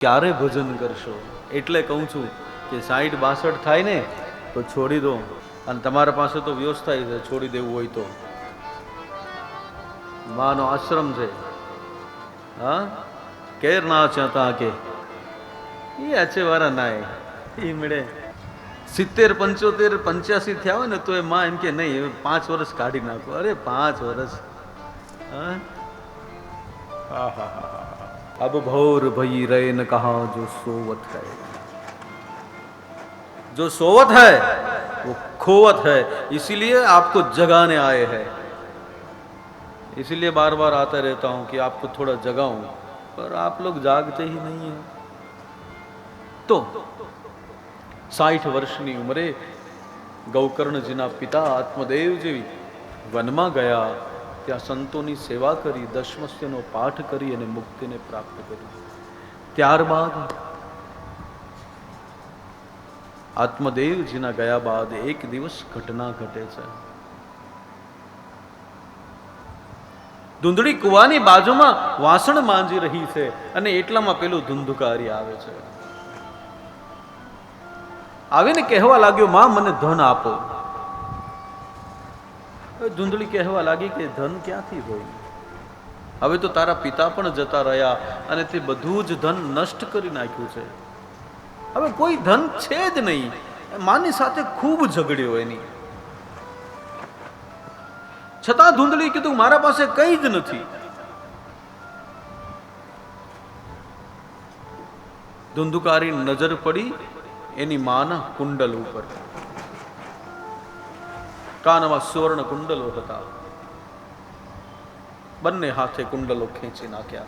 ક્યારે ભજન કરશો? એટલે કહું છું કે સાઈઠ બાસઠ થાય ને, તો છોડી દો. અને તમારા પાસે તો વ્યવસ્થા છે, છોડી દેવું હોય તો. માનો આશ્રમ છે. હા? કેર ના ચાતા કે? એ આછે વાળા ના એ મળે. સિત્તેર, પંચોતેર, પંચ્યાસી થયા હોય ને, તો એ માં એમ કે નહીં, હવે પાંચ વર્ષ કાઢી નાખો. અરે, પાંચ વર્ષ હા હા હા. अब भौर भई रहे न कहा जो सोवत है जो सोवत है वो खोवत है इसीलिए आपको जगाने आए हैं इसीलिए बार बार आता रहता हूं कि आपको थोड़ा जगाऊं पर आप लोग जागते ही नहीं हैं તો સાઠ વર્ષની ઉંમરે ગૌકર્ણજીના પિતા આત્મદેવજી વનમાં ગયા ત્યાં સંતોની સેવા કરી, દશમસ્યનો પાઠ કરી અને મુક્તિને પ્રાપ્ત કરી ત્યારબાદ આત્મદેવજીના ગયા બાદ એક દિવસ ઘટના ઘટે છે. ધૂંધળી કુવાની બાજુમાં વાસણ માંજી રહી છે અને એટલામાં પેલું ધુંધુકારી આવે છે. આવીને કહેવા લાગ્યો, માં, મને ધન આપો. ધૂંધળી કહેવા લાગી કે ધન ક્યાંથી હોય? હવે તો તારા પિતા પણ જતા રહ્યા અને તે બધું જ ધન નષ્ટ કરી નાખ્યું છે. હવે કોઈ ધન છે જ નહીં. માની સાથે ખૂબ ઝઘડ્યો એની. છતાં ધૂંધળી કીધું, મારા પાસે કંઈ જ નથી. ધુંધુકારી નજર પડી એની માના કુંડલ ઉપર. કાનમાં સુવર્ણ કુંડલો હતા. બંને હાથે કુંડલો ખેંચી નાખ્યા.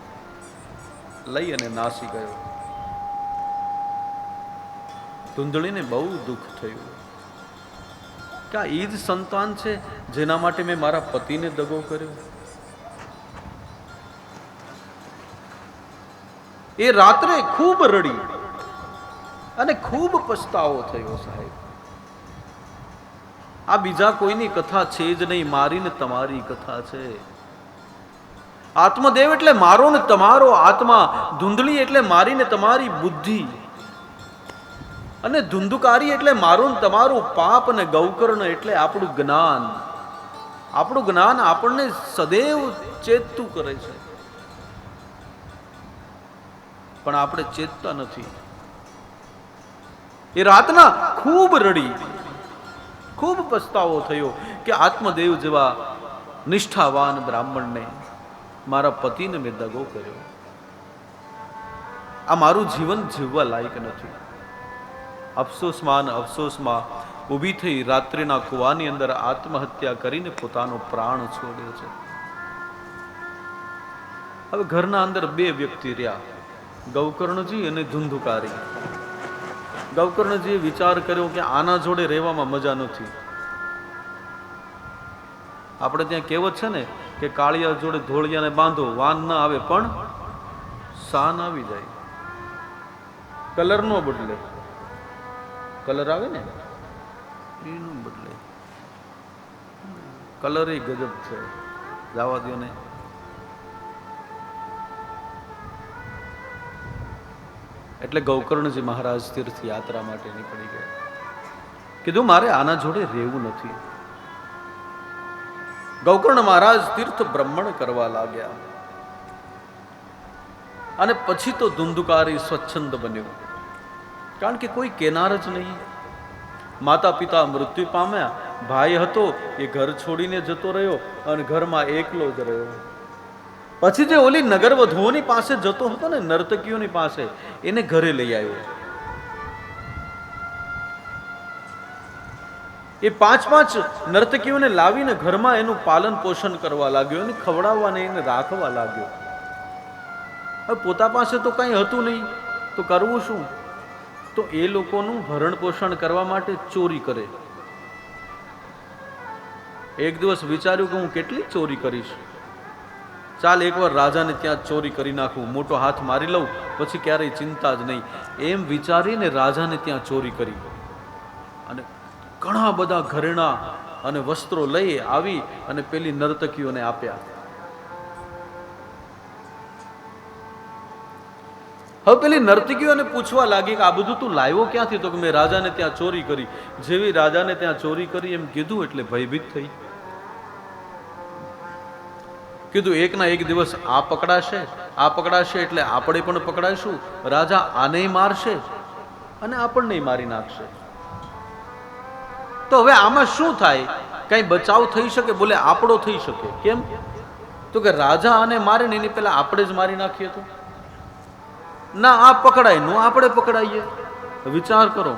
લઈ અને નાસી ગયો. ધૂંધળીને બહુ દુઃખ થયું. કે આ ઈદ સંતાન છે, જેના માટે મેં મારા પતિને દગો કર્યો. એ રાત્રે ખૂબ રડી અને ખૂબ પસ્તાવો થયો સાહેબ. આ બીજા કોઈની કથા છે જ નહીં મારી ને તમારી કથા છે. આત્મદેવ એટલે મારો ને તમારો આત્મા, ધૂંધળી એટલે મારી ને તમારી બુદ્ધિ. અને ધુંધુકારી એટલે મારું ને તમારું પાપ અને ગૌકર્ણ એટલે આપણું જ્ઞાન. આપણું જ્ઞાન આપણને સદૈવ ચેતતું કરે છે. પણ આપણે ચેતતા નથી. એ રાતના ખૂબ રડી. ખૂબ પસ્તાવો થયો કે આત્મદેવ જેવા નિષ્ઠાવાન બ્રાહ્મણને મારા પતિને મેં દગો કર્યો. આ મારું જીવન જીવવા લાયક નથી. અફસોસમાં અફસોસમાં ઊભી થઈ રાત્રિના કુવાની અંદર આત્મહત્યા કરીને પોતાનો પ્રાણ છોડ્યો છે. હવે ઘરના અંદર બે વ્યક્તિ રહ્યા, ગૌકર્ણજી અને ધુંધુકારી. ગૌકર્ણજીએ વિચાર કર્યો કે આના જોડે રહેવામાં મજા નથી. આપણે ત્યાં કહેવત છે ને કે કાળિયા જોડે ધોળિયાને બાંધો, વાન ના આવે પણ સાન આવી જાય. કલર નો બદલે. કલર આવે ને? એનું બદલે. કલર એ ગજબ છે. જવા દો ને. એટલે ગૌકર્ણજી મહારાજ તીર્થ યાત્રા માટે નીકળી ગયા. કીધું, મારે આના જોડે રહેવું નથી. ગૌકર્ણ મહારાજ તીર્થ બ્રહ્મણ કરવા લાગ્યા. અને પછી તો ધુંધુકારી સ્વચ્છંદ બન્યો. કારણ કે કોઈ કેનાર જ નહીં. માતા પિતા મૃત્યુ પામ્યા. ભાઈ હતો, એ ઘર છોડીને જતો રહ્યો અને ઘરમાં એકલો જ રહ્યો. પછી જે ઓલી નગર વધુઓની પાસે જતો હતો ને, નર્તકીઓની પાસે, એને ઘરે લઈ આવ્યો. એ પાંચ પાંચ નર્તકીઓને લાવીને ઘરમાં એનું પાલન પોષણ કરવા લાગ્યો અને ખવડાવવાને એને રાખવા લાગ્યો. હવે પોતા પાસે તો કંઈ હતું નહીં, તો કરવું શું? તો એ લોકોનું ભરણ પોષણ કરવા માટે ચોરી કરે. એક દિવસ વિચાર્યું કે હું કેટલી ચોરી કરીશ? ચાલ એકવાર રાજાને ત્યાં ચોરી કરી નાખું, મોટો હાથ મારી લઉં, પછી ક્યારેય ચિંતા જ નહીં. એમ વિચારીને રાજાને ત્યાં ચોરી કરી. અને ઘણા બધા ઘરેણા અને વસ્ત્રો લઈ આવી અને પેલી નર્તકીઓને આપ્યા. હવે પેલી નર્તકીઓને પૂછવા લાગી કે આ બધું તું લાવ્યો ક્યાંથી? તો કે મેં રાજાને ત્યાં ચોરી કરી. જેવી રાજાને ત્યાં ચોરી કરી એમ કીધું એટલે ભયભીત થઈ. કીધું, એકના એક દિવસ આ પકડાશે આ પકડાશે એટલે આપણે પણ પકડાશું, રાજા આને મારશે અને આપણને મારી નાખશે. તો હવે આમાં શું થાય? કઈ બચાવ થઈ શકે? બોલે, આપણો થઈ શકે. કેમ? તો કે રાજા આને મારે ને એની પહેલા આપણે જ મારી નાખીએ તો. ના, આ પકડાય, નો આપણે પકડાઈએ? વિચાર કરો.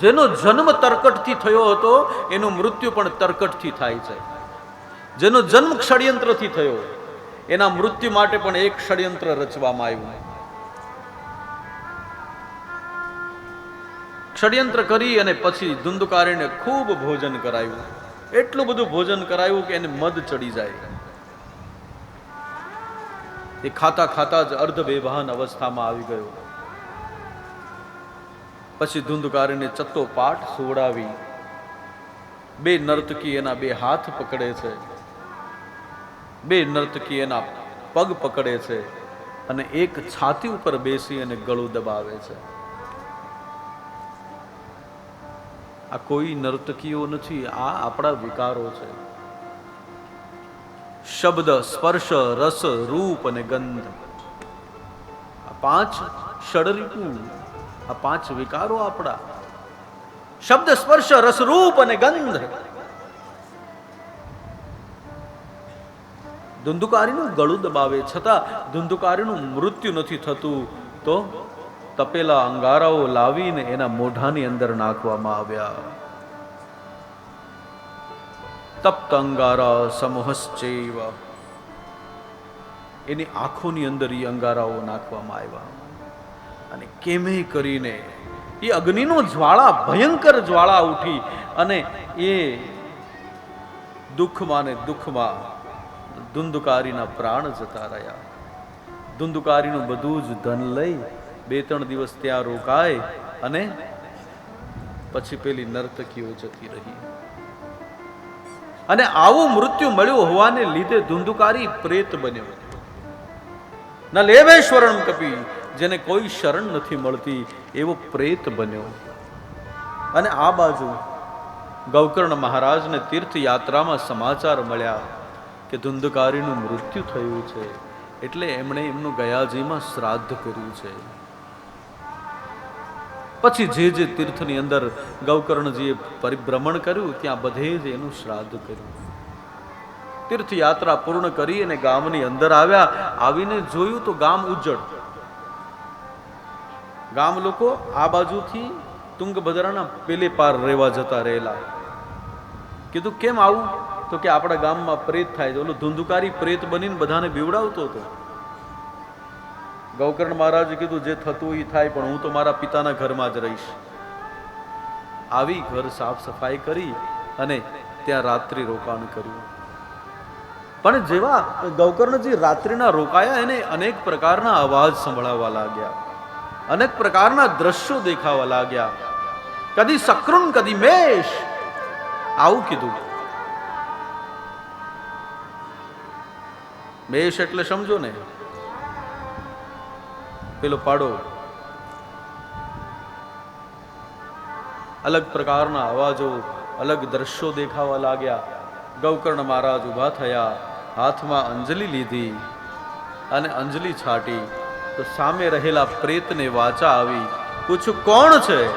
જેનો જન્મ તરકટથી થયો હતો, એનું મૃત્યુ પણ તરકટથી થાય છે. જેનો જન્મ ષડયંત્રથી થયો, એના મૃત્યુ માટે પણ એક ષડયંત્ર રચવામાં આવ્યું. ષડયંત્ર કરી અને પછી ધુંધુકારીને ખૂબ ભોજન કરાયું. એટલું બધું ભોજન કરાયું કે એને મદ ચડી જાય. એ ખાતા ખાતા જ અર્ધ બેભાન અવસ્થામાં આવી ગયો. પછી ધૂંધકારીને ચત્તો પાઠ સુવડાવી. બે નર્તકી એના બે હાથ પકડે છે. બે નર્તકી એના પગ પકડે છે અને એક છાતી ઉપર બેસી અને ગળું દબાવે છે. આ કોઈ નર્તકીઓ નથી, આ આપણા વિકારો છે. શબ્દ, સ્પર્શ, રસ, રૂપ અને ગંધ. પાંચ ષડરીપુ આ પાંચ વિકારો આપણા. શબ્દ સ્પર્શ, રસરૂપ અને ગંધ. ધુંધુકારીનું ગળું દબાવે છતાં ધુંધુકારીનું મૃત્યુ નથી થતું, તો તપેલા અંગારાઓ લાવીને એના મોઢાની અંદર નાખવામાં આવ્યા. તપ્ત અંગારા સમૂહશ્ચૈવ. એની આંખોની અંદર એ અંગારાઓ નાખવામાં આવ્યા. કેમે કરીને? એ અગ્નિનો જ્વાળા, ભયંકર જ્વાળા ઉઠી અને એ દુઃખમાં ને દુઃખમાં ધુંધુકારીના પ્રાણ જતા રહ્યા. ધુંધુકારીનું બધું જ ધન લઈ બે ત્રણ દિવસ ત્યાં રોકાય અને પછી પેલી નર્તકીઓ જતી રહી. અને આવું મૃત્યુ મળ્યું હોવાને લીધે ધુંધુકારી પ્રેત બન્યો. ન લેવે શરણ કપી જેને કોઈ શરણ નથી મળતી, એવો પ્રેત બન્યો. અને આ બાજુ ગૌકર્ણ મહારાજને તીર્થયાત્રામાં સમાચાર મળ્યા કે ધુંધકારીનું મૃત્યુ થયું છે, એટલે એમણે એમનું ગયાજીમાં શ્રાદ્ધ કર્યું છે. પછી જે જે તીર્થની અંદર ગૌકર્ણજીએ પરિભ્રમણ કર્યું, ત્યાં બધે જ એનું શ્રાદ્ધ કર્યું. તીર્થયાત્રા પૂર્ણ કરી અને ગામની અંદર આવ્યા. આવીને જોયું તો ગામ ઉજ્જડ ગામ લોકો આ બાજુથી તુંગભદ્રાના પેલે પાર રહેવા જતા રહેલા. કીધું, કેમ આવું? તો કે આપણા ગામમાં પ્રેત થાય છે. ઓલો ધુંધુકારી પ્રેત બનીને બધાને બીવડાવતો હતો. ગૌકર્ણ મહારાજે કીધું, જે થતું એ થાય, પણ હું તો મારા પિતાના ઘરમાં જ રહીશ. આવી ઘર સાફ સફાઈ કરી અને ત્યાં રાત્રિ રોકાણ કર્યું. પણ જેવા ગૌકર્ણજી રાત્રિના રોકાયા, એને અનેક પ્રકારના અવાજ સંભળાવવા લાગ્યા. અનેક પ્રકારના દ્રશ્યો દેખાવા લાગ્યા. કદી સક્રુન, કદી મેષ આવું કીધું. મેષ એટલે સમજો ને. પેલો પાડો. અલગ પ્રકારના અવાજો, અલગ દ્રશ્યો દેખાવા લાગ્યા. ગૌકર્ણ મહારાજ ઊભા થયા. હાથમાં અંજલિ લીધી અને અંજલિ છાટી. તો સામે રહેલા પ્રેતને વાચા આવી પૂછું કોણ છે?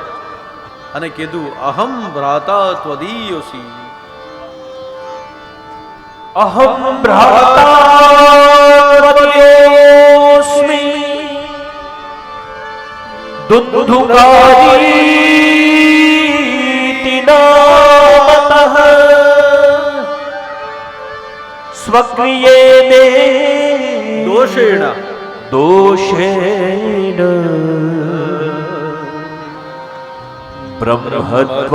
અને કીધું અહમ ભ્રાતા ત્વદીયોસી. અહમ ભ્રાતાસ્મિ દુદ્ધુકારીતિ નામતઃ સ્વક્રિયેને દોષેણ દોષેણ બ્રહ્મત્વ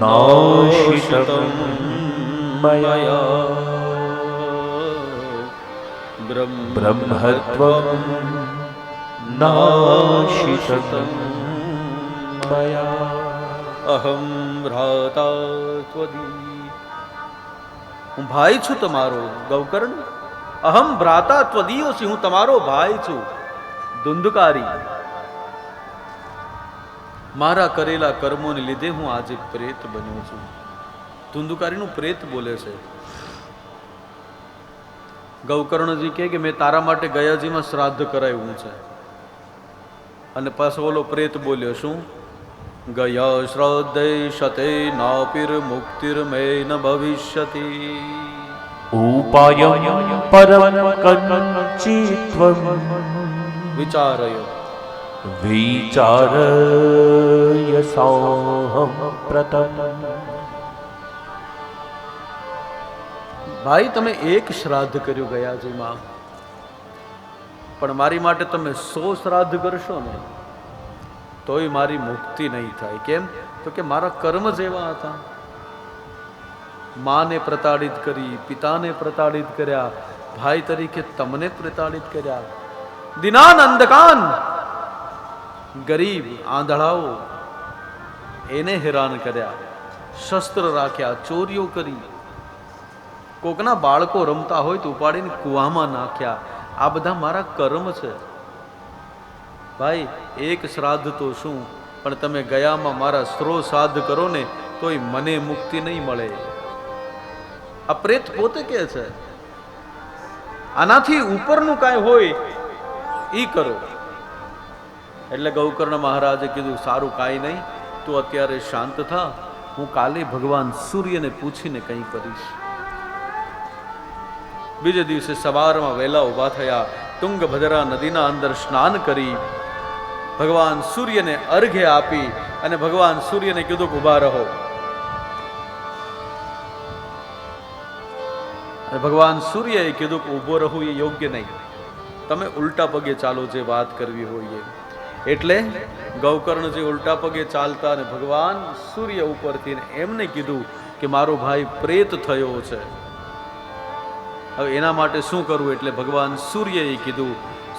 નાશિતમ મયા બ્રહ્મ બ્રહ્મત્વં નાશિતમ મયા અહમ ભ્રાતા ત્વદી હું ભાઈ છું તમારો ગૌકર્ણ અહમ ભ્રાતા ત્વદીયો છું હું તમારો ભાઈ છું. ધુંધકારી. મારા કરેલા કર્મોને લીધે હું આજે પ્રેત બન્યો છું. ધુંધુકારીનું પ્રેત બોલે છે. ગૌકર્ણજી કહે કે મેં તારા માટે ગયાજીમાં શ્રાદ્ધ કરાવ્યું છે. અને પાછો ઓલો પ્રેત બોલ્યો, શું? ગયા શ્રાદ્ધે શતે નાપિર મુક્તિર મેન ભવિષ્યતિ ઉપાયમ પરમ કંચિત્વમ વિચારયો. વિચારય સોહમ પ્રતમ. ભાઈ તમે એક શ્રાદ્ધ કર્યું ગયાજીમાં પણ મારી માટે તમે સો શ્રાદ્ધ કરશો ને તોય મારી મુક્તિ નહીં થાય. કેમ? તો કે મારા કર્મ જેવા હતા. માને પ્રતાડિત કરી, પિતાને પ્રતાડિત કર્યા, ભાઈ તરીકે તમને પ્રતાડિત કર્યા. દિનાન અંધકાન. ગરીબ આંધળાઓ એને હેરાન કર્યા. શસ્ત્ર રાખ્યા, ચોરીઓ કરી. કોકના બાળકો રમતા હોય તો ઉપાડીને કૂવામાં નાખ્યા. આ બધા મારા કર્મ છે. ભાઈ, એક શ્રાદ્ધ તો શું? પણ તમે ગયામાં મારા સ્રો શ્રાદ્ધ કરો ને તોય મને મુક્તિ નહીં મળે. આ પ્રેત પોતે કે છે, આનાથી ઉપરનું કાંઈ હોય એ કરો. એટલે ગૌકર્ણ મહારાજે કીધું, સારું, કાંઈ નહીં, તું અત્યારે શાંત થા, હું કાલે ભગવાન સૂર્યને પૂછીને કંઈ કરીશ. બીજે દિવસે સવારમાં વહેલા ઊભા થયા, તુંગભદ્રા નદીના અંદર સ્નાન કરી, ભગવાન સૂર્યને અર્ઘ્ય આપી અને ભગવાન સૂર્યને કીધું કે ઊભા રહો. ભગવાન સૂર્યએ કીધું કે ઊભો રહું એ યોગ્ય નહીં. તમે ઉલટા પગે ચાલો જે વાત કરવી હોય એ. એટલે ગૌકર્ણજી ઉલટા પગે ચાલતા અને ભગવાન સૂર્ય ઉપરથી એમને કીધું કે મારો ભાઈ પ્રેત થયો છે. હવે એના માટે શું કરવું? એટલે ભગવાન સૂર્યએ કીધું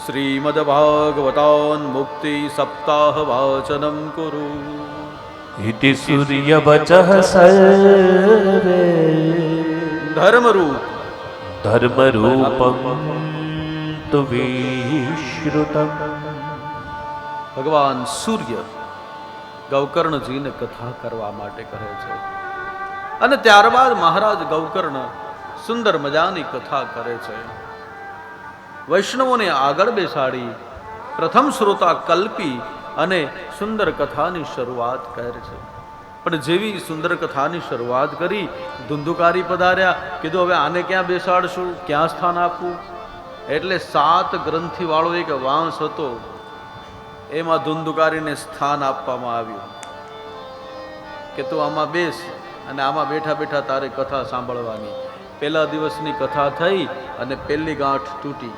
શ્રીમદ ભાગવતાન મુક્તિ સપ્તાહ વાચનમ કુરુ. ઇતિ સૂર્યવચઃ સર્વે. ધર્મરૂપ ધર્મરૂપમ તુ વિશ્રુતમ ભગવાન સૂર્ય ગૌકર્ણજીને કથા કરવા માટે કહે છે. અને ત્યારબાદ મહારાજ ગૌકર્ણ સુંદર મજાની કથા કરે છે. વૈષ્ણવોને આગળ બેસાડી પ્રથમ શ્રોતા કલ્પી અને સુંદર કથાની શરૂઆત કરે છે. પણ જેવી સુંદર કથાની શરૂઆત કરી, ધુંધુકારી પધાર્યા કીધું હવે આને ક્યાં બેસાડશું, ક્યાં સ્થાન આપવું? એટલે સાત ગ્રંથિવાળો એક વાંસ હતો, એમાં ધુંધુકારીને સ્થાન આપવામાં આવ્યું. કે તું આમાં બેસ અને આમાં બેઠા બેઠા તારે કથા સાંભળવાની. પહેલા દિવસની કથા થઈ અને પહેલી ગાંઠ તૂટી.